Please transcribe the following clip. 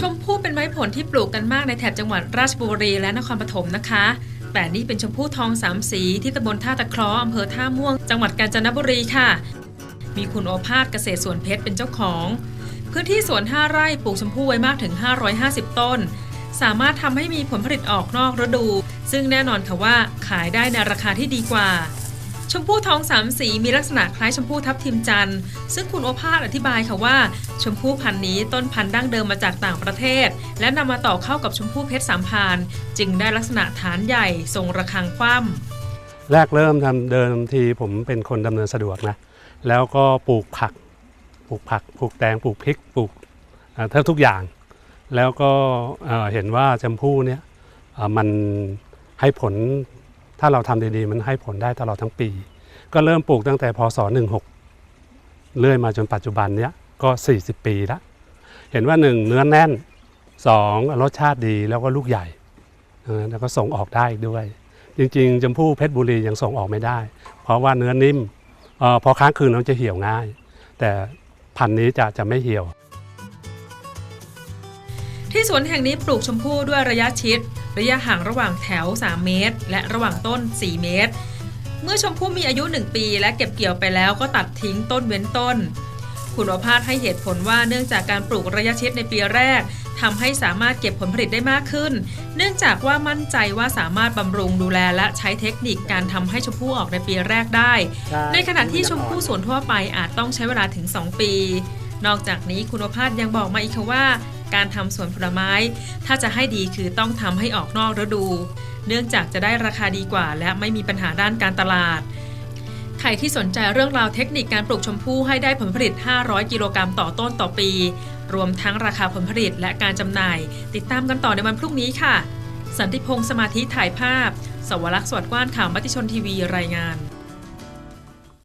ชมพู่เป็นไม้ผลที่ปลูกกันมากในแถบจังหวัดราชบุรีและนครปฐมนะคะ แต่นี่เป็นชมพู่ทองสามสีที่ตำบลท่าตะเคราะห์อำเภอท่าม่วง จังหวัดกาญจนบุรีค่ะ มีคุณโอภาสเกษตรสวนเพชรเป็นเจ้าของ พื้นที่สวน 5 ไร่ปลูกชมพู่ไว้มากถึง 550 ต้น สามารถทำให้มีผลผลิตออกนอกฤดู ซึ่งแน่นอนค่ะว่าขายได้ในราคาที่ดีกว่า ชมพู่ทองสามสีมีลักษณะคล้ายชมพู่ทับทิมจันทร์ซึ่งคุณโอภาสอธิบายค่ะว่า ชมพู่พันธุ์นี้ต้นพันธุ์ดั้งเดิมมาจากต่างประเทศ และนำมาต่อเข้ากับชมพู่เพชรสามพานจึงได้ลักษณะฐานใหญ่ทรงระฆังคว่ำแรกเริ่มทำเดิมทีผมเป็นคนดำเนินสะดวกนะแล้วก็ปลูกผักปลูกผักปลูกแตงปลูกพริกปลูกเอ่อแทบทุกอย่าง แล้วก็เห็นว่าจำพู่เนี่ยมันให้ผล ถ้าเราทำดีๆ มันให้ผลได้ตลอดทั้งปี ก็เริ่มปลูกตั้งแต่พศ 16 เรื่อยมาจนปัจจุบันเนี้ยก็ 40 ปีแล้วเห็นว่า 1 เนื้อแน่น 2 รสชาติดีแล้วก็ลูกใหญ่แล้วก็ส่งออกได้ด้วย จริงๆจมพู่เพชรบุรียังส่งออกไม่ได้ เพราะว่าเนื้อนิ่มออพอค้างคืนมันจะเหี่ยวง่าย แต่พันธุ์นี้จะจะไม่เหี่ยว ที่สวนแห่งนี้ปลูกชมพู่ด้วยระยะชิด ระยะห่างระหว่างแถว 3 เมตร และระหว่างต้น 4 เมตร เมื่อชมพู่มีอายุ 1 ปี และเก็บเกี่ยวไปแล้วก็ตัดทิ้งต้นเว้นต้น คุณโอภาสให้เหตุผลว่าเนื่องจากการปลูกระยะชิดในปีแรกทำให้สามารถเก็บผลผลิตได้มากขึ้น เนื่องจากว่ามั่นใจว่าสามารถบำรุงดูแลและใช้เทคนิคการทำให้ชมพู่ออกในปีแรกได้ ในขณะที่ชมพู่สวนทั่วไปอาจต้องใช้เวลาถึง 2 ปี นอกจากนี้คุณโอภาสยังบอกมาอีกค่ะว่า การทำสวนผลไม้ ถ้าจะให้ดีคือต้องทำให้ออกนอกฤดู เนื่องจากจะได้ราคาดีกว่า และไม่มีปัญหาด้านการตลาด ใครที่สนใจเรื่องราวเทคนิคการปลูกชมพู่ให้ได้ผลผลิต 500 กิโลกรัมต่อต้นต่อปี รวมทั้งราคาผลผลิตและการจำหน่าย ติดตามกันต่อในวันพรุ่งนี้ค่ะ สันติพงษ์สมาธิถ่ายภาพ สวรักษ์สวัสดิ์กว้านข่าวมติชนทีวีรายงาน